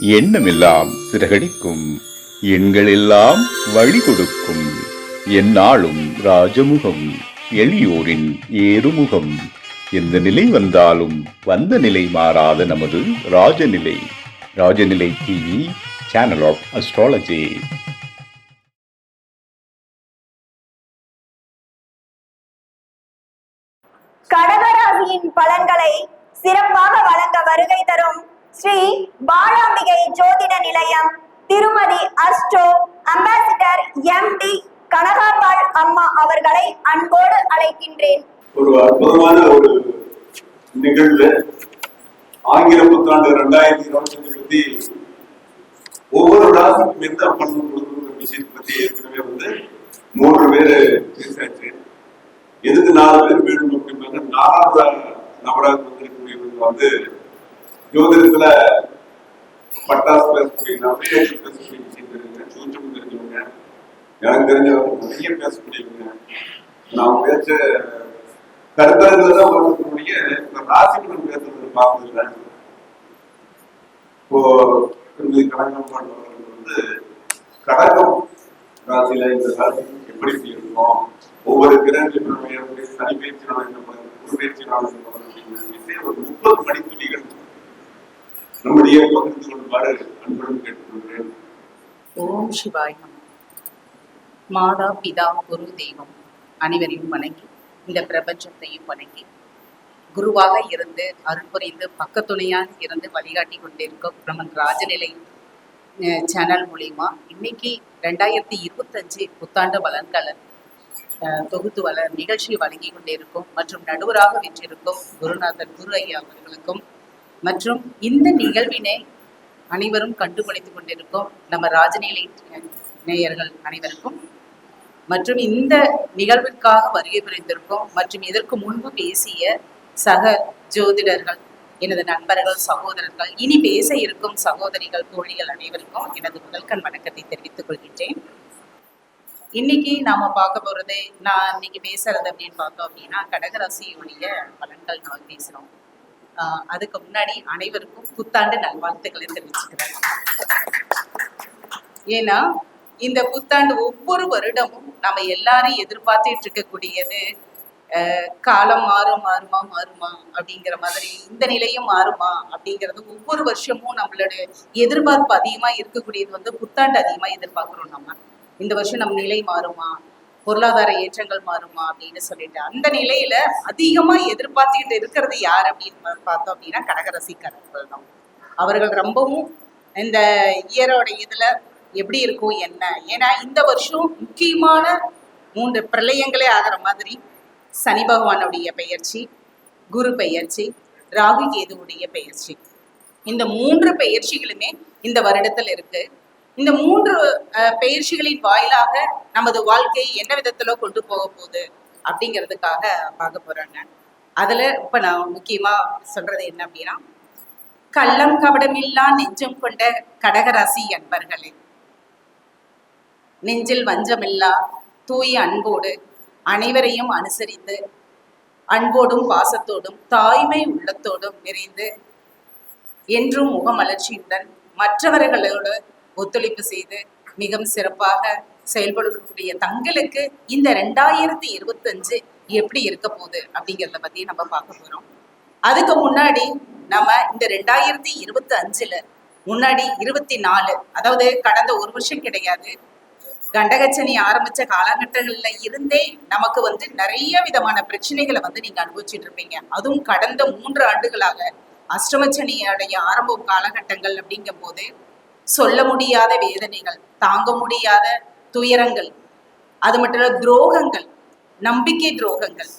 எண்ணமெல்லாம் சிறகடிக்கும். எண்களெல்லாம் வழி கொடுக்கும் எந்நாளும் ராஜமுகம் எளியோரின் ஏறுமுகம். எந்த நிலை வந்தாலும் வந்த நிலை மாறாத நமது Rajanilai. Rajanilai TV channel of astrology கடகராசியின் பலன்களை சிறப்பாக வழங்க வருகை தரும் ஸ்ரீ பாலாம்பிகை ஜோதிட நிலையம் திருமதி astro ambassador M D Kanagabal அம்மா அவர்களை அன்போடு அழைக்கின்றேன். ஒரு அற்புதமான ஒரு நிகழ்வு. ஆங்கில புத்தாண்டு ரெண்டாயிரத்தி இருபத்தஞ்சு பத்தி ஒவ்வொரு ராசிக்கும் எந்த பலன் கொடுக்குற விஷயத்தை பத்தி ஏற்கனவே வந்து மூன்று பேர் பேசாச்சு. எதுக்கு நாலு பேர் வேணும் அப்படின்னா நாலாவது நபராக வந்திருக்கக்கூடியவங்க வந்து ஜோதிடத்துல பட்டாசு பேசக்கூடிய நம்பிக்கை பேசக்கூடிய விஷயம் தெரியுங்க சூச்சம் தெரிஞ்சவங்க எனக்கு தெரிஞ்சவங்க நிறைய பேசக்கூடியவங்க. நான் பேச்ச கருத்தரங்களை தான் வளர்க்கக்கூடிய இந்த ராசிபலன் பேசுறது பார்த்ததில்ல இப்போ திருமதி கடகம் பண்ணுறவர்கள் வந்து கடகம் ராசியில இந்த ராசி எப்படி இருக்கும்? ஒவ்வொரு கிரகங்களும் சனி பயிற்சி நாள் என்ன பண்ணுறது குரு பயிற்சி நாள் என்ன பண்ணுறது ஒரு முப்பது மணித்துளிகள் நம்முடைய பகிர்ந்து கொள்ளுமாறு அன்புடன் கேட்டுக்கொள்கிறேன். ஓம் சிவாய் மாதா பிதா குரு தெய்வம் அனைவரையும் வணங்கி இந்த பிரபஞ்சத்தையும் வணங்கி குருவாக இருந்து அருள் புரிந்து பக்கத்துணையாக இருந்து வழிகாட்டி கொண்டிருக்கும் பிரமன் ராஜநிலை சேனல் மூலிமா இன்னைக்கு ரெண்டாயிரத்தி இருபத்தஞ்சு புத்தாண்டு பலன்களை தொகுத்து வள நிகழ்ச்சி வழங்கி கொண்டிருக்கும் மற்றும் நடுவராக வென்றிருக்கும் குருநாதர் குரு ஐயா அவர்களுக்கும் மற்றும் இந்த நிகழ்வினை அனைவரும் கண்டுபிடித்துக் கொண்டிருக்கும். நம்ம ராஜநிலை நேயர்கள் அனைவருக்கும். மற்றும் இந்த நிகழ்விற்காக வருகை புரிந்திருக்கும். மற்றும் இதற்கு முன்பு பேசிய சக ஜோதிடர்கள் எனது நண்பர்கள் சகோதரர்கள் இனி பேச இருக்கும் சகோதரிகள் தோழிகள் அனைவருக்கும் எனது முதல்கண் வணக்கத்தை தெரிவித்துக் கொள்கின்றேன். இன்னைக்கு நாம பார்க்க போறது நான் இன்னைக்கு பேசுறது அப்படின்னு பார்த்தோம் அப்படின்னா கடகராசியுடைய பலன்கள் நான் பேசுறோம். அதுக்கு முன்னாடி அனைவருக்கும் புத்தாண்டு நல்வாழ்த்துக்களை தெரிவிச்சுக்கிறேன். ஏன்னா இந்த புத்தாண்டு ஒவ்வொரு வருடமும் நம்ம எல்லாரும் எதிர்பார்த்துட்டு இருக்கக்கூடியது ஆஹ் காலம் மாறும் மாறுமா மாறுமா அப்படிங்கிற மாதிரி இந்த நிலையும் மாறுமா அப்படிங்கிறது ஒவ்வொரு வருஷமும் நம்மளோட எதிர்பார்ப்பு அதிகமா இருக்கக்கூடியது வந்து புத்தாண்டு அதிகமா எதிர்பார்க்கிறோம் நம்ம. இந்த வருஷம் நம்ம நிலை மாறுமா பொருளாதார ஏற்றங்கள் மாறுமா அப்படின்னு சொல்லிட்டு அந்த நிலையில அதிகமா எதிர்பார்த்துக்கிட்டு இருக்கிறது யார் அப்படின்னு பார்த்தோம் அப்படின்னா கடகரசிக்காரர்கள் தான் அவர்கள் ரொம்பவும் இந்த இயரோட இதுல எப்படி இருக்கும் என்ன? ஏன்னா இந்த வருஷம் முக்கியமான மூன்று பிரளயங்களே ஆகிற மாதிரி சனி பகவானுடைய பெயர்ச்சி குரு பெயர்ச்சி ராகு கேதுவுடைய பெயர்ச்சி. இந்த மூன்று பெயர்ச்சிகளுமே இந்த வருடத்தில் இருக்கு. இந்த மூன்று பயிற்சிகளின் வாயிலாக நமது வாழ்க்கை என்ன விதத்துல கொண்டு போக போகுது அப்படிங்கிறதுக்காக பார்க்க போறாங்க. அதுல இப்ப நான் முக்கியமா சொல்றது என்ன அப்படின்னா கள்ளம் கபடமில்லா நெஞ்சம் கொண்ட கடகராசி அன்பர்களே. நெஞ்சில் வஞ்சமில்லா தூய அன்போடு அனைவரையும் அனுசரித்து அன்போடும் பாசத்தோடும் தாய்மை உள்ளத்தோடும் நிறைந்து என்றும் முகமலர்ச்சியுடன் மற்றவர்களோடு ஒத்துழைப்பு செய்து மிகவும் சிறப்பாக செயல்படக்கூடிய தங்களுக்கு இந்த ரெண்டாயிரத்தி இருபத்தஞ்சு எப்படி இருக்க போகுது அப்படிங்கிறத பத்தி நம்ம பார்க்க போறோம். அதுக்கு முன்னாடி நம்ம இந்த ரெண்டாயிரத்தி இருபத்தி அஞ்சுல முன்னாடி இருபத்தி நாலு அதாவது கடந்த ஒரு வருஷம் கிடையாது கண்டகச்சனி ஆரம்பிச்ச காலகட்டங்கள்ல இருந்தே நமக்கு வந்து நிறைய விதமான பிரச்சனைகளை வந்து நீங்க அனுபவிச்சுட்டு இருப்பீங்க. அதுவும் கடந்த மூன்று ஆண்டுகளாக அஷ்டமச்சனியோடைய ஆரம்ப காலகட்டங்கள் அப்படிங்கும் போது சொல்ல முடியாத வேதனைகள் தாங்க முடியாத துயரங்கள் அது மட்டும் இல்ல துரோகங்கள் நம்பிக்கை துரோகங்கள்.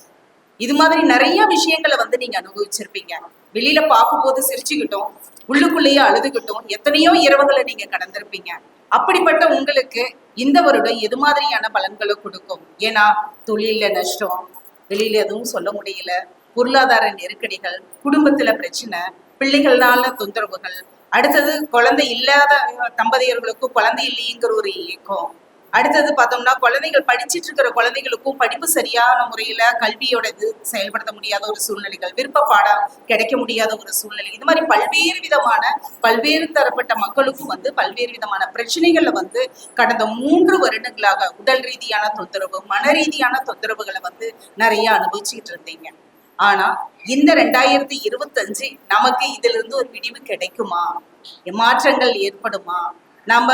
இது மாதிரி நிறைய விஷயங்களை வந்து நீங்க அனுபவிச்சிருப்பீங்க. வெளியில பார்க்கும்போது சிரிச்சுக்கிட்டோம் உள்ளுக்குள்ளேயே அழுதுகிட்டோம் எத்தனையோ இரவுகளை நீங்க கடந்திருப்பீங்க. அப்படிப்பட்ட உங்களுக்கு இந்த வருடம் எது மாதிரியான பலன்களை கொடுக்கும்? ஏன்னா தொழில நஷ்டம் வெளியில எதுவும் சொல்ல முடியல பொருளாதார நெருக்கடிகள் குடும்பத்துல பிரச்சனை பிள்ளைகள்னால தொந்தரவுகள் அடுத்தது குழந்தை இல்லாத தம்பதியர்களுக்கு குழந்தை இல்லைங்கிற ஒரு இயக்கம். அடுத்தது பார்த்தோம்னா குழந்தைகள் படிச்சிட்டு இருக்கிற குழந்தைகளுக்கும் படிப்பு சரியான முறையில கல்வியோட இது செயல்படுத்த முடியாத ஒரு சூழ்நிலைகள் விருப்ப பாடம் கிடைக்க முடியாத ஒரு சூழ்நிலை. இது மாதிரி பல்வேறு விதமான பல்வேறு தரப்பட்ட மக்களுக்கும் வந்து பல்வேறு விதமான பிரச்சனைகளை வந்து கடந்த மூன்று வருடங்களாக உடல் ரீதியான தொந்தரவு மன ரீதியான தொந்தரவுகளை வந்து நிறைய அனுபவிச்சுட்டு இருந்தீங்க. ஆனா இந்த ரெண்டாயிரத்தி இருபத்தஞ்சு நமக்கு இதுல இருந்து ஒரு விடிவு கிடைக்குமா? மாற்றங்கள் ஏற்படுமா? நம்ம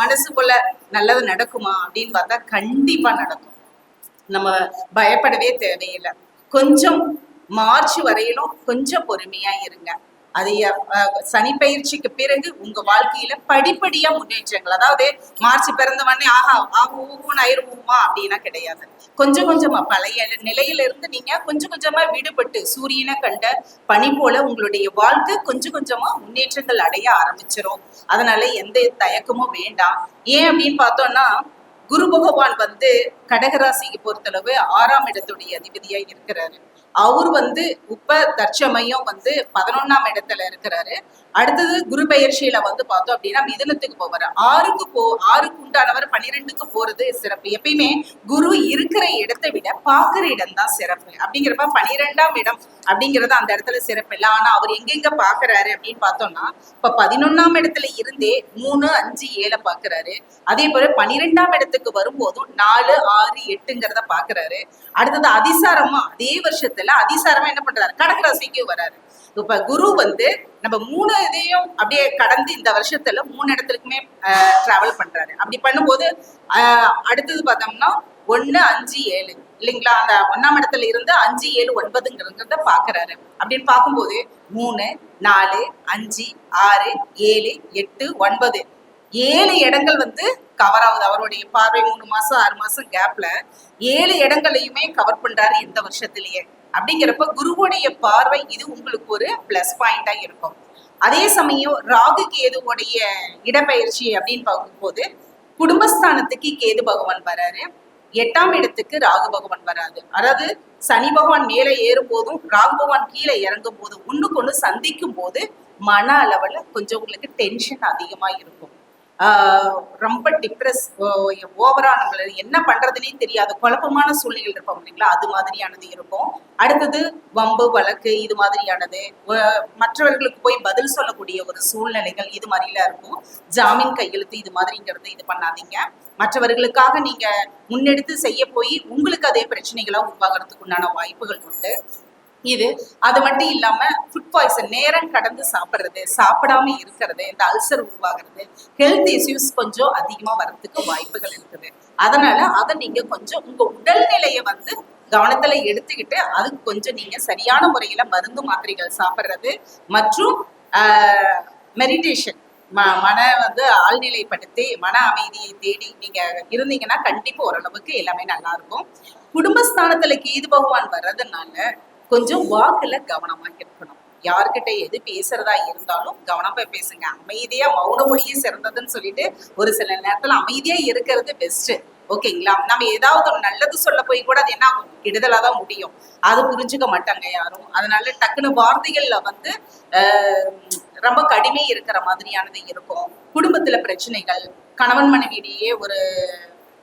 மனசுக்குள்ள நல்லது நடக்குமா? அப்படின்னு பார்த்தா கண்டிப்பா நடக்கும். நம்ம பயப்படவே தேவையில்லை. கொஞ்சம் மார்ச் வரையிலும் கொஞ்சம் பொறுமையா இருங்க. அது சனி பயிற்சிக்கு பிறகு உங்க வாழ்க்கையில படிப்படியா முன்னேற்றங்கள். அதாவது மார்ச் பிறந்த உடனே ஆஹா ஆகும் ஊன்னு ஆயிருவோமா அப்படின்னா கிடையாது. கொஞ்சம் கொஞ்சமா பழைய நிலையில இருந்து நீங்க கொஞ்சம் கொஞ்சமா விடுபட்டு சூரியனை கண்ட பனி போல உங்களுடைய வாழ்க்கை கொஞ்சம் கொஞ்சமா முன்னேற்றங்கள் அடைய ஆரம்பிச்சிரும். அதனால எந்த தயக்கமும் வேண்டாம். ஏன் அப்படின்னு பார்த்தோம்னா குரு பகவான் வந்து கடகராசிக்கு பொறுத்தளவு ஆறாம் இடத்துடைய அதிபதியா இருக்கிறாரு. அவர் வந்து இப்ப தற்சமயம் வந்து பதினொன்னாம் இடத்துல இருக்கிறாரு. அடுத்தது குரு பெயர்ச்சியில வந்து பார்த்தோம் அப்படின்னா மிதனத்துக்கு போவாரு. ஆறுக்கு போ ஆறுக்கு உண்டானவர் பன்னிரெண்டுக்கு போறது சிறப்பு. எப்பயுமே குரு இருக்கிற இடத்தை விட பாக்குற இடம் தான் சிறப்பு. அப்படிங்கிறப்ப பனிரெண்டாம் இடம் அப்படிங்கிறது அந்த இடத்துல சிறப்பு இல்லை. ஆனா அவர் எங்கெங்க பாக்குறாரு அப்படின்னு பார்த்தோம்னா இப்ப பதினொன்னாம் இடத்துல இருந்தே மூணு அஞ்சு ஏழை பாக்குறாரு அதே போல பனிரெண்டாம் இடத்துக்கு வரும்போதும் நாலு ஆறு எட்டுங்கிறத பாக்குறாரு அடுத்தது அதிசாரமா அதே வருஷத்துல அதிசாரமா என்ன பண்றாரு? கடகராசிக்கு வராரு. இப்ப குரு வந்து நம்ம மூணு இதையும் அப்படியே கடந்து இந்த வருஷத்துல மூணு இடத்துக்குமே டிராவல் பண்றாரு. அப்படி பண்ணும்போது ஆஹ், அடுத்தது பார்த்தோம்னா ஒன்னு அஞ்சு ஏழு. இல்லைங்களா? அந்த ஒன்னாம் இடத்துல இருந்து அஞ்சு ஏழு ஒன்பதுங்கிறத பாக்குறாரு அப்படின்னு பார்க்கும்போது மூணு நாலு அஞ்சு ஆறு ஏழு எட்டு ஒன்பது. ஏழு இடங்கள் வந்து கவர் ஆகுது. அவருடைய பார்வை மூணு மாசம் ஆறு மாசம் கேப்ல ஏழு இடங்களையுமே கவர் பண்றாரு இந்த வருஷத்திலேயே. அப்படிங்கிறப்ப குருவுடைய பார்வை இது உங்களுக்கு ஒரு பிளஸ் பாயிண்டா இருக்கும். அதே சமயம் ராகு கேதுவோடைய இடப்பெயர்ச்சி அப்படின்னு பார்க்கும்போது குடும்பஸ்தானத்துக்கு கேது பகவான் வராரு. எட்டாம் இடத்துக்கு ராகு பகவான் வராது அதாவது சனி பகவான் மேலே ஏறும் போதும் ராகு பகவான் கீழே இறங்கும் போதும் ஒண்ணுக்கு ஒண்ணு சந்திக்கும் போது மன அளவுல கொஞ்சம் உங்களுக்கு டென்ஷன் அதிகமா இருக்கும். ரொம்ப டிப்ரெஸ் ஓவரா நம்மள என்ன பண்றதுனே தெரியாது. குழப்பமான சூழ்நிலைகள் இருப்போம் இல்லைங்களா? அது மாதிரியானது இருக்கும். அடுத்தது வம்பு வழக்கு இது மாதிரியானது. மற்றவர்களுக்கு போய் பதில் சொல்லக்கூடிய ஒரு சூழ்நிலைகள் இது மாதிரிலாம் இருக்கும். ஜாமீன் கையெழுத்து இது மாதிரிங்கிறது இது பண்ணாதீங்க. மற்றவர்களுக்காக நீங்க முன்னெடுத்து செய்ய போய் உங்களுக்கு அதே பிரச்சனைகளா உருவாகிறதுக்கு உண்டான வாய்ப்புகள் உண்டு. இது அது மட்டும் இல்லாம ஃபுட் பாய்சன் நேரம் கடந்து சாப்பிடுறது சாப்பிடாம இருக்கிறது இந்த அல்சர் உருவாகிறது ஹெல்த் இஷ்யூஸ் கொஞ்சம் அதிகமா வர்றதுக்கு வாய்ப்புகள் இருக்குது. அதனால அதை நீங்க கொஞ்சம் உங்க உடல்நிலையை வந்து கவனத்துல எடுத்துக்கிட்டு அதுக்கு கொஞ்சம் நீங்க சரியான முறையில மருந்து மாத்திரைகள் சாப்பிட்றது மற்றும் மெடிடேஷன் ம மன வந்து ஆழ்நிலைப்படுத்தி மன அமைதியை தேடி நீங்க இருந்தீங்கன்னா கண்டிப்பா ஓரளவுக்கு எல்லாமே நல்லா இருக்கும். குடும்பஸ்தானத்துல கேது பகவான் வர்றதுனால கொஞ்சம் வாக்குல கவனமா இருக்கணும். யார்கிட்ட எது பேசுறதா இருந்தாலும் கவனமா பேசுங்க. அமைதியா மௌன மொழியே சிறந்ததுன்னு சொல்லிட்டு ஒரு சில நேரத்துல அமைதியா இருக்கிறது பெஸ்ட் ஓகேங்களா? நம்ம ஏதாவது ஒரு நல்லது சொல்ல போய் கூட அது என்ன ஆகும்? கெடுதலா தான் முடியும். அது புரிஞ்சுக்க மாட்டாங்க யாரும். அதனால டக்குனு வார்த்தைகள்ல வந்து ரொம்ப கடுமை இருக்கிற மாதிரியானது இருக்கும். குடும்பத்துல பிரச்சனைகள் கணவன் மனைவியிடையே ஒரு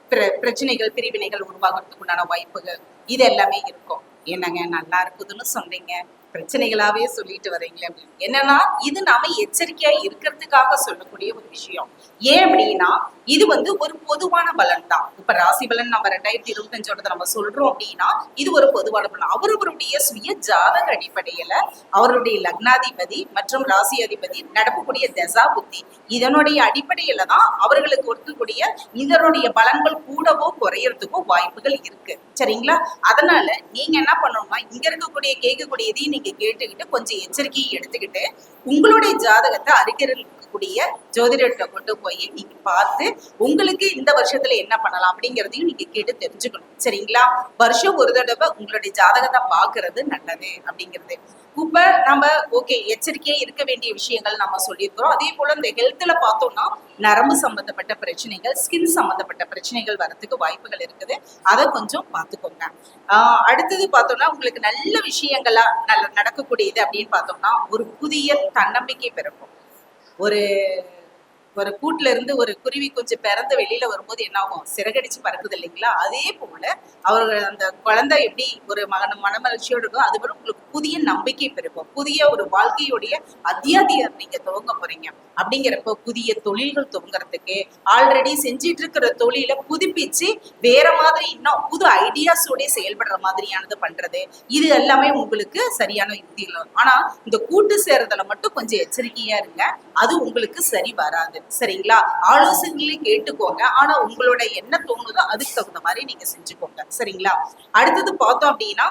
பிர- பிரச்சனைகள் பிரிவினைகள் உருவாகிறதுக்கு உண்டான வாய்ப்புகள் இது எல்லாமே இருக்கும். என்னங்க நல்லா இருக்குதுன்னு சொன்னீங்க. பிரச்சனைகளாவே சொல்லிட்டு வரீங்களே அப்படின்னு. என்னன்னா இது நாம எச்சரிக்கையா இருக்கிறதுக்காக சொல்லக்கூடிய ஒரு விஷயம். ஏன் அப்படின்னா இது வந்து ஒரு பொதுவான பலன் தான் இப்ப ராசி பலன் நம்ம ரெண்டாயிரத்தி இருபத்தஞ்சோட நம்ம சொல்றோம் அப்படின்னா இது ஒரு பொதுவான பலன். அவரவருடைய சுய ஜாதக அடிப்படையில அவருடைய லக்னாதிபதி மற்றும் ராசி அதிபதி நடக்கக்கூடிய தசா புத்தி இதனுடைய அடிப்படையில தான் அவர்களுக்கு இருக்கக்கூடிய இதனுடைய பலன்கள் கூடவோ குறையறதுக்கோ வாய்ப்புகள் இருக்கு. சரிங்களா? அதனால நீங்க என்ன பண்ணணும்னா இங்க இருக்கக்கூடிய கேட்கக்கூடியதையும் நீங்க கேட்டுக்கிட்டு கொஞ்சம் எச்சரிக்கையை எடுத்துக்கிட்டு உங்களுடைய ஜாதகத்தை அருகில் இருக்கக்கூடிய ஜோதிடர்கிட்ட கொண்டு போய் நீங்க பார்த்து உங்களுக்கு இந்த வருஷத்துல என்ன பண்ணலாம் அப்படிங்கறதையும் நீங்க கேட்டு தெரிஞ்சுக்கணும். சரிங்களா? வருஷம் ஒரு தடவை உங்களுடைய ஜாதகத்தை பாக்குறது நல்லது அப்படிங்கிறது. இப்ப நம்ம ஓகே எச்சரிக்கையா இருக்க வேண்டிய விஷயங்கள் நம்ம சொல்லியிருக்கிறோம். அதே போல இந்த ஹெல்த்ல பார்த்தோம்னா நரம்பு சம்பந்தப்பட்ட பிரச்சனைகள் ஸ்கின் சம்பந்தப்பட்ட பிரச்சனைகள் வரதுக்கு வாய்ப்புகள் இருக்குது. அதை கொஞ்சம் பார்த்துக்கோங்க. ஆஹ் அடுத்தது பார்த்தோம்னா உங்களுக்கு நல்ல விஷயங்களா நல்ல நடக்கக்கூடியது அப்படின்னு பார்த்தோம்னா ஒரு புதிய தன்னம்பிக்கை பிறக்கும். ஒரு ஒரு கூட்டுல இருந்து ஒரு குருவி கொஞ்சம் பிறந்து வெளியில வரும்போது என்ன ஆகும் சிறகடிச்சு பறக்குது இல்லைங்களா? அதே போல அவர்கள் அந்த குழந்தை எப்படி ஒரு மகன மனமலர்ச்சியோடு இருக்கோ அது போல உங்களுக்கு புதிய நம்பிக்கை பெருக்கும் புதிய ஒரு வாழ்க்கையுடைய அத்தியாதியம் நீங்க துவங்க போறீங்க. அப்படிங்கிறப்ப புதிய தொழில்கள் துவங்குறதுக்கு ஆல்ரெடி செஞ்சிட்டு இருக்கிற தொழில புதுப்பிச்சு வேற மாதிரி இன்னும் புது ஐடியாஸோட செயல்படுற மாதிரியானது பண்றது இது எல்லாமே உங்களுக்கு சரியான யுக்திகள் வரும். ஆனா இந்த கூட்டு சேர்றதுல மட்டும் கொஞ்சம் எச்சரிக்கையா இருங்க. அது உங்களுக்கு சரி வராது. சரிங்களா? ஆலோசனைகளை கேட்டுக்கோங்க. ஆனா உங்களோட என்ன தோணுதோ அதுக்கு தகுந்த மாதிரி நீங்க செஞ்சுக்கோங்க. சரிங்களா? அடுத்தது பார்த்தோம் அப்படின்னா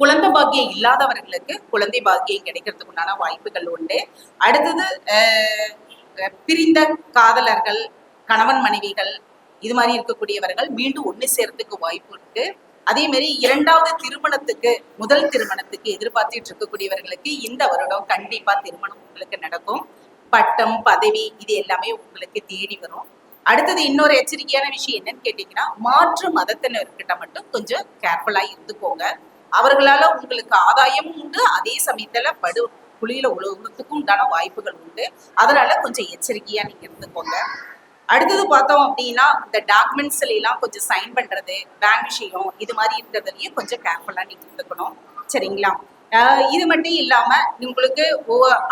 குழந்தை பாக்கியம் இல்லாதவர்களுக்கு குழந்தை பாக்கியம் கிடைக்கிறதுக்கு உண்டான வாய்ப்புகள் உண்டு. அடுத்தது பிரிந்த காதலர்கள் கணவன் மனைவிகள் இது மாதிரி இருக்கக்கூடியவர்கள் மீண்டும் ஒண்ணு சேர்றதுக்கு வாய்ப்பு இருக்கு. அதே மாதிரி இரண்டாவது திருமணத்துக்கு முதல் திருமணத்துக்கு எதிர்பார்த்துட்டு இருக்கக்கூடியவர்களுக்கு இந்த வருடம் கண்டிப்பா திருமணம் உங்களுக்கு நடக்கும். பட்டம் பதவி இது எல்லாமே உங்களுக்கு தேடி வரும். அடுத்தது இன்னொரு எச்சரிக்கையான விஷயம் என்னன்னு கேட்டீங்கன்னா மாற்று மதத்தினர்கிட்ட மட்டும் கொஞ்சம் கேர்ஃபுல்லா இருந்துக்கோங்க. அவர்களால உங்களுக்கு ஆதாயமும் உண்டு அதே சமயத்துல படு குழியில உழுவுறதுக்கும் உண்டான வாய்ப்புகள் உண்டு. அதனால கொஞ்சம் எச்சரிக்கையா நீங்க இருந்துக்கோங்க. அடுத்தது பார்த்தோம் அப்படின்னா இந்த டாக்குமெண்ட்ஸ்ல எல்லாம் கொஞ்சம் சைன் பண்றது பேங்க் விஷயம் இது மாதிரி இருக்கிறதுலயும் கொஞ்சம் கேர்ஃபுல்லா நீங்க இருந்துக்கணும். சரிங்களா? இது மட்டும் இல்லாம உங்களுக்கு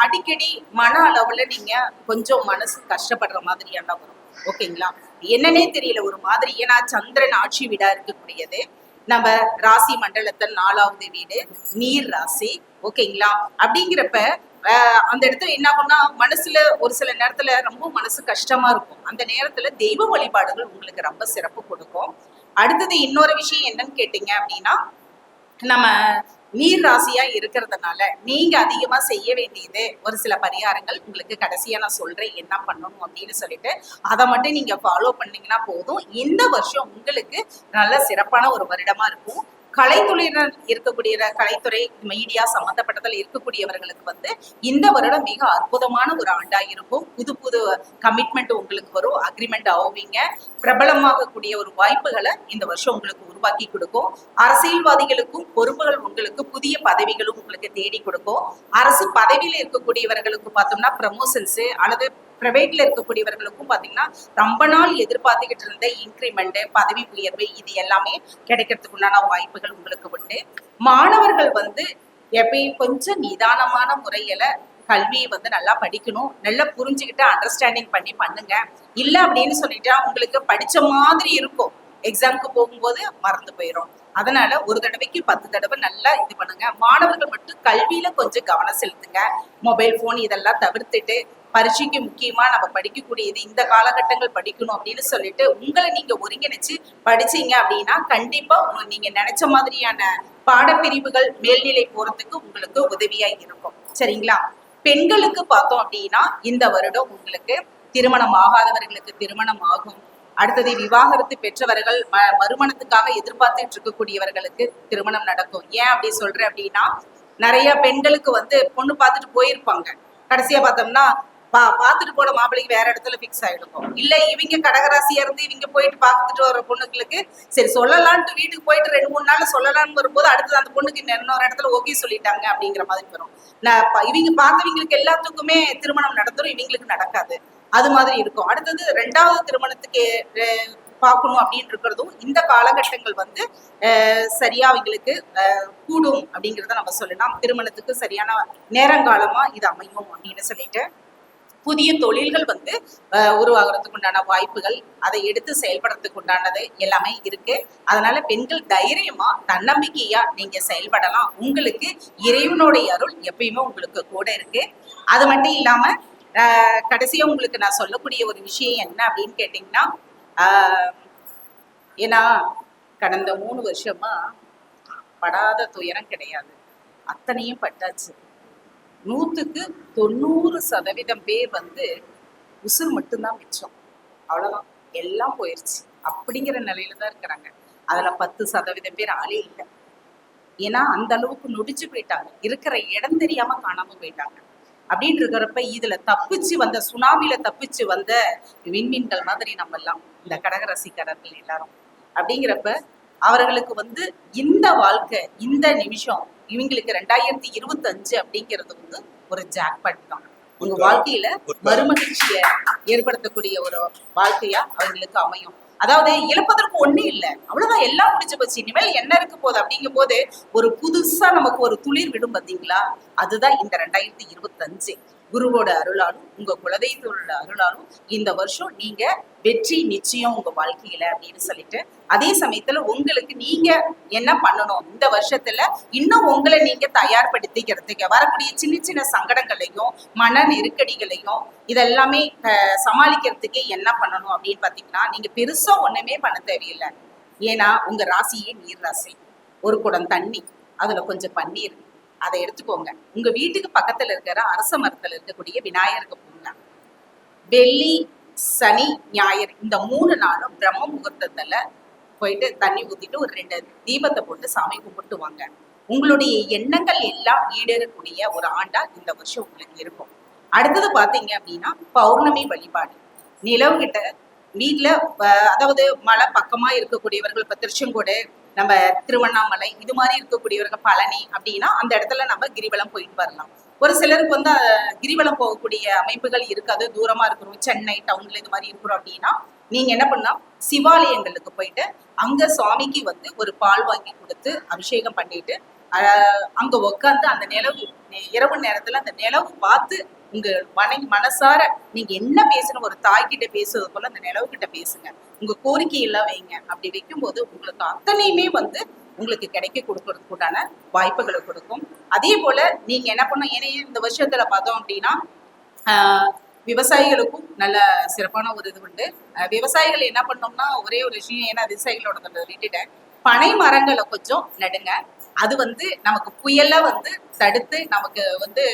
அடிக்கடி மன அளவுல நீங்க கொஞ்சம் மனசு கஷ்டப்படுற மாதிரியான வரும். ஓகேங்களா? என்னன்னே தெரியல ஒரு மாதிரி. ஏன்னா சந்திரன் ஆட்சி வீடா இருக்கக்கூடியது. நம்ம ராசி மண்டலத்தில் நாலாவது வீடு நீர் ராசி. ஓகேங்களா? அப்படிங்கிறப்ப அந்த இடத்துல என்ன பண்ணா மனசுல ஒரு சில நேரத்துல ரொம்ப மனசு கஷ்டமா இருக்கும். அந்த நேரத்துல தெய்வ வழிபாடுகள் உங்களுக்கு ரொம்ப சிறப்பு கொடுக்கும். அடுத்தது இன்னொரு விஷயம் என்னன்னு கேட்டீங்க அப்படின்னா நம்ம நீர் ராசியா இருக்கிறதுனால நீங்க அதிகமா செய்ய வேண்டியது ஒரு சில பரிகாரங்கள். உங்களுக்கு கடைசியா நான் சொல்றேன் என்ன பண்ணணும் அப்படின்னு சொல்லிட்டு அதை மட்டும் நீங்க ஃபாலோ பண்ணீங்கன்னா போதும். இந்த வருஷம் உங்களுக்கு நல்ல சிறப்பான ஒரு வருடமா இருக்கும். கலைத்துறையினர் இருக்கக்கூடிய கலைத்துறை மீடியா சம்பந்தப்பட்டதில் இருக்கக்கூடியவர்களுக்கு வந்து இந்த வருடம் மிக அற்புதமான ஒரு ஆண்டா இருக்கும். புது புது கமிட்மெண்ட் உங்களுக்கு வரும். அக்ரிமெண்ட் ஆகுவீங்க. பிரபலமாகக்கூடிய ஒரு வாய்ப்புகளை இந்த வருஷம் உங்களுக்கு உருவாக்கி கொடுக்கும். அரசியல்வாதிகளுக்கும் பொறுப்புகள் உங்களுக்கு புதிய பதவிகளும் உங்களுக்கு தேடி கொடுக்கும். அரசு பதவியில இருக்கக்கூடியவர்களுக்கு பார்த்தோம்னா ப்ரமோஷன்ஸ் அல்லது பிரைவேட்ல இருக்கக்கூடியவர்களுக்கும் பாத்தீங்கன்னா ரொம்ப நாள் எதிர்பார்த்துக்கிட்டு இருந்த இன்க்ரிமெண்ட் பதவி உயர்வு இது எல்லாமே கிடைக்கிறதுக்கு உண்டான வாய்ப்புகள் உங்களுக்கு உண்டு. மாணவர்கள் வந்து எப்பயும் கொஞ்சம் நிதானமான முறையில கல்வியை வந்து நல்லா படிக்கணும். நல்லா புரிஞ்சுக்கிட்டு அண்டர்ஸ்டாண்டிங் பண்ணி பண்ணுங்க. இல்ல அப்படின்னு சொல்லிட்டா உங்களுக்கு படிச்ச மாதிரி இருக்கும். எக்ஸாம்க்கு போகும்போது மறந்து போயிடும் அதனால ஒரு தடவைக்கு பத்து தடவை நல்லா இது பண்ணுங்க. மாணவர்கள் மட்டும் கல்வியில கொஞ்சம் கவனம் செலுத்துங்க. மொபைல் போன் இதெல்லாம் தவிர்த்துட்டு பரீட்சைக்கு முக்கியமா நம்ம படிக்கக்கூடியது இந்த காலகட்டங்கள் படிக்கணும் அப்படின்னு சொல்லிட்டு உங்களை நீங்க ஒருங்கிணைச்சு படிச்சீங்க அப்படின்னா கண்டிப்பா உங்க- நீங்க நினைச்ச மாதிரியான பாடப்பிரிவுகள் மேல்நிலை போறதுக்கு உங்களுக்கு உதவியா இருக்கும். சரிங்களா? பெண்களுக்கு பார்த்தோம் அப்படின்னா இந்த வருடம் உங்களுக்கு திருமணம் ஆகாதவர்களுக்கு திருமணம் ஆகும். அடுத்தது விவாகரத்து பெற்றவர்கள் ம- மறுமணத்துக்காக எதிர்பார்த்துட்டு இருக்கக்கூடியவர்களுக்கு திருமணம் நடக்கும். ஏன் அப்படி சொல்றேன் அப்படின்னா நிறைய பெண்களுக்கு வந்து பொண்ணு பார்த்துட்டு போயிருப்பாங்க. கடைசியா பார்த்தோம்னா பா பார்த்துட்டு போன மாப்பிள்ளைக்கு வேற இடத்துல ஃபிக்ஸ் ஆயிடுக்கும். இல்ல இவங்க கடகராசியா இருந்து இவங்க போயிட்டு பார்த்துட்டு வர பொண்ணுங்களுக்கு சரி சொல்லலான்ட்டு வீட்டுக்கு போயிட்டு ரெண்டு மூணு நாள் சொல்லலாம்னு வரும்போது அடுத்தது அந்த பொண்ணுக்கு இன்னொரு இடத்துல ஓகே சொல்லிட்டாங்க அப்படிங்கிற மாதிரி வரும். நான் இவங்க பார்த்தவங்களுக்கு எல்லாத்துக்குமே திருமணம் நடத்துறோம் இவங்களுக்கு நடக்காது. அது மாதிரி இருக்கும். அடுத்தது ரெண்டாவது திருமணத்துக்கு பார்க்கணும் அப்படின்னு இருக்கிறதும் இந்த காலகட்டங்கள் வந்து சரியா அவங்களுக்கு அஹ், கூடும் அப்படிங்கிறத நம்ம சொல்லலாம். திருமணத்துக்கு சரியான நேரங்காலமா இது அமையும் அப்படின்னு சொல்லிட்டு புதிய தொழில்கள் வந்து உருவாகிறதுக்கு உண்டான வாய்ப்புகள் அதை எடுத்து செயல்படுறதுக்கு உண்டானது எல்லாமே இருக்கு. அதனால பெண்கள் தைரியமா தன்னம்பிக்கையா நீங்க செயல்படலாம். உங்களுக்கு இறைவனுடைய அருள் எப்பயுமே உங்களுக்கு கூட இருக்கு. அது மட்டும் இல்லாம அஹ், கடைசியா உங்களுக்கு நான் சொல்லக்கூடிய ஒரு விஷயம் என்ன அப்படின்னு கேட்டீங்கன்னா ஆஹ், ஏன்னா கடந்த மூணு வருஷமா படாத துயரம் கிடையாது. அத்தனையும் பட்டாச்சு. நூற்றுக்கு தொண்ணூறு சதவீதம் பேர் வந்து உசுர் மட்டும்தான் மிச்சம். அவ்வளோதான் எல்லாம் போயிடுச்சு அப்படிங்கிற நிலையில தான் இருக்கிறாங்க. அதில் பத்து சதவீதம் பேர் ஆளே இல்லை. ஏன்னா அந்த அளவுக்கு நொடிச்சு போயிட்டாங்க. இருக்கிற இடம் தெரியாம காணாம போயிட்டாங்க. அப்படின்னு இருக்கிறப்ப இதுல தப்பிச்சு வந்த சுனாமில தப்பிச்சு வந்த விண்மீன்கள் மாதிரி நம்ம எல்லாம் இந்த கடகரசிக்காரர்கள் எல்லாரும். அப்படிங்கிறப்ப அவர்களுக்கு வந்து இந்த வாழ்க்கை இந்த நிமிஷம் இவங்களுக்கு ரெண்டாயிரத்தி இருபத்தஞ்சு அப்படிங்கிறது வந்து ஒரு ஜாக்பாட் தான். உங்க வாழ்க்கையில மறுமகிழ்ச்சியை ஏற்படுத்தக்கூடிய ஒரு வாழ்க்கையா அவங்களுக்கு அமையும். அதாவது இழப்பதற்கு ஒண்ணு இல்ல. அவ்வளவுதான் எல்லாம் முடிஞ்சு போச்சு. இனிமேல் என்ன இருக்க போகுது அப்படிங்கும் போது ஒரு புதுசா நமக்கு ஒரு துளிர் விடும் பாத்தீங்களா? அதுதான் இந்த ரெண்டாயிரத்தி இருபத்தஞ்சு. குருவோட அருளாலும் உங்க குலதெய்வத்தோட அருளாலும் இந்த வருஷம் நீங்க வெற்றி நிச்சயம் உங்க வாழ்க்கையில அப்படின்னு சொல்லிட்டு அதே சமயத்துல உங்களுக்கு நீங்க என்ன பண்ணணும்? இந்த வருஷத்துல இன்னும் உங்களை நீங்க தயார்படுத்திக்கிறதுக்கு வரக்கூடிய சின்ன சின்ன சங்கடங்களையும் மன நெருக்கடிகளையும் இதெல்லாமே அஹ், சமாளிக்கிறதுக்கு என்ன பண்ணணும் அப்படின்னு பாத்தீங்கன்னா நீங்க பெருசா ஒண்ணுமே பண்ண தேவையில்லை. ஏன்னா உங்க ராசியே நீர் ராசி. ஒரு குடம் தண்ணி. அதுல கொஞ்சம் பன்னீர். அதை எடுத்துக்கோங்க. உங்க வீட்டுக்கு பக்கத்துல இருக்கிற அரச மரத்துல இருக்கக்கூடிய விநாயகருக்கு போங்க. வெள்ளி சனி ஞாயிறு இந்த மூணு நாளும் பிரம்ம முகூர்த்தத்துல போயிட்டு தண்ணி ஊத்திட்டு ஒரு ரெண்டு தீபத்தை போட்டு சாமி கும்பிட்டு வாங்க. உங்களுடைய எண்ணங்கள் எல்லாம் ஈடேறக்கூடிய ஒரு ஆண்டா இந்த வருஷம் உங்களுக்கு இருக்கும். அடுத்தது பாத்தீங்க அப்படின்னா பௌர்ணமி வழிபாடு. நிலவு கிட்ட வீட்டுல அதாவது மலை பக்கமா இருக்கக்கூடியவர்கள் இப்ப திருச்செங்கோடு நம்ம திருவண்ணாமலை இது மாதிரி இருக்கக்கூடியவங்க பழனி அப்படின்னா அந்த இடத்துல நம்ம கிரிவலம் போயிட்டு வரலாம். ஒரு சிலருக்கு வந்து கிரிவலம் போகக்கூடிய அமைப்புகள் இருக்காது. தூரமா இருக்கிறோம். சென்னை டவுன்ல இது மாதிரி இருக்கிறோம் அப்படின்னா நீங்க என்ன பண்ணலாம்? சிவாலயங்களுக்கு போயிட்டு அங்க சுவாமிக்கு வந்து ஒரு பால் வாங்கி கொடுத்து அபிஷேகம் பண்ணிட்டு அஹ், அங்க உட்காந்து அந்த நிலவு இரவு நேரத்துல அந்த நிலவு பார்த்து உங்க மனை மனசார நீங்க என்ன பேசணும் ஒரு தாய்கிட்ட பேசுறது போல அந்த நிலவு கிட்ட பேசுங்க. உங்க கோரிக்கை எல்லாம் வைங்க. அப்படி வைக்கும்போது உங்களுக்கு அத்தனையுமே வந்து உங்களுக்கு கிடைக்க கொடுக்கறதுக்கு உண்டான வாய்ப்புகளை கொடுக்கும். அதே போல நீங்க என்ன பண்ணும் ஏனைய இந்த வருஷத்துல பார்த்தோம் அப்படின்னா விவசாயிகளுக்கும் நல்ல சிறப்பான ஒரு இது உண்டு. விவசாயிகள் என்ன பண்ணோம்னா ஒரே ஒரு விஷயம் ஏன்னா விவசாயிகளோட விட்டுட்டேன் பனை மரங்களை கொஞ்சம் நடுங்க. அது வந்து நமக்கு புயலை வந்து தடுத்து நமக்கு வந்து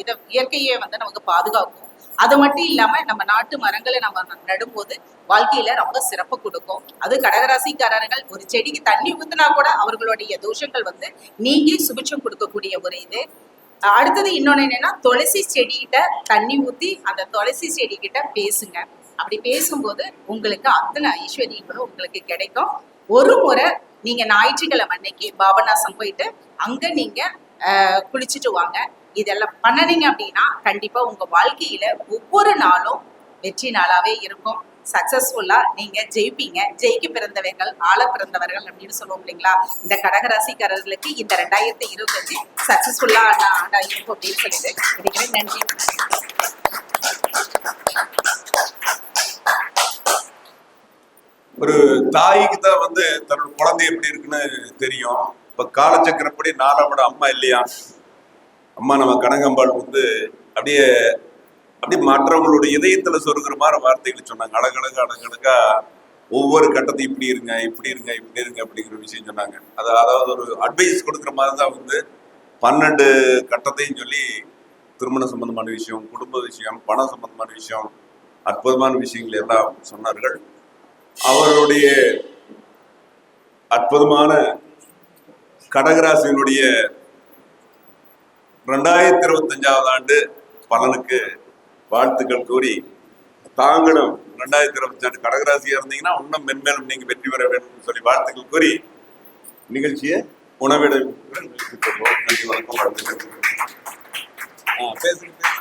இதை இயற்கையை வந்து நமக்கு பாதுகாக்கும். அது மட்டும் இல்லாம நம்ம நாட்டு மரங்களை நம்ம நடும்போது வாழ்க்கையில ரொம்ப சிறப்பு கொடுக்கும். அது கடகராசிக்காரர்கள் ஒரு செடிக்கு தண்ணி ஊத்துனா கூட அவர்களுடைய தோஷங்கள் வந்து நீங்கி சுபிட்சம் கொடுக்கக்கூடிய ஒரு இது. அடுத்தது இன்னொன்னு என்னன்னா துளசி செடிகிட்ட தண்ணி ஊத்தி அந்த துளசி செடிகிட்ட பேசுங்க. அப்படி பேசும்போது உங்களுக்கு அத்தனை ஐஸ்வர்யங்களும் உங்களுக்கு கிடைக்கும். ஒரு முறை நீங்க ஞாயிற்றுக்கிழமை அன்னைக்கு பாபநாசம் போயிட்டு அங்க நீங்க குளிச்சுட்டு வாங்க. இதெல்லாம் பண்ணனீங்க அப்படின்னா கண்டிப்பா உங்க வாழ்க்கையில ஒவ்வொரு நாளும் வெற்றி நாளாவே இருக்கும். சக்சஸ்ஃபுல்லா நீங்க ஜெயிப்பீங்க. ஜெயிக்க பிறந்தவர்கள் ஆள பிறந்தவர்கள் அப்படின்னு சொல்லுவோம் இல்லைங்களா? இந்த கடகராசிக்காரர்களுக்கு இந்த ரெண்டாயிரத்தி இருபத்தஞ்சு சக்சஸ்ஃபுல்லா ஆண்டா இருக்கும் அப்படின்னு சொல்லிட்டு நன்றி. ஒரு தாய்க்கு தான் வந்து தன்னோட குழந்தை எப்படி இருக்குன்னு தெரியும். இப்ப காலச்சக்கரப்படி நாலாவோட அம்மா இல்லையா? அம்மா நம்ம கனகம்பாள் வந்து அப்படியே அப்படியே மற்றவங்களோட இதயத்துல சொருகிற மாதிரி வார்த்தைகள் சொன்னாங்க. அழகழகு அழகழகா ஒவ்வொரு கட்டத்தையும் இப்படி இருங்க இப்படி இருங்க இப்படி இருங்க அப்படிங்கிற விஷயம் சொன்னாங்க. அது அதாவது ஒரு அட்வைஸ் கொடுக்குற மாதிரி தான் வந்து பன்னெண்டு கட்டத்தையும் சொல்லி திருமண சம்பந்தமான விஷயம் குடும்ப விஷயம் பணம் சம்பந்தமான விஷயம் அற்புதமான விஷயங்கள் எல்லாம் சொன்னார்கள். அவருடைய அற்புதமான கடகராசியினுடைய ரெண்டாயிரத்தி இருபத்தஞ்சாவது ஆண்டு பலனுக்கு வாழ்த்துக்கள் கூறி தாங்களும் ரெண்டாயிரத்தி இருபத்தி ஆண்டு கடகராசியா இருந்தீங்கன்னா இன்னும் மென்மேலும் நீங்க வெற்றி பெற வேண்டும் சொல்லி வாழ்த்துக்கள் கூறி நிகழ்ச்சியை உணவிட நன்றி வணக்கம் பேசுங்க.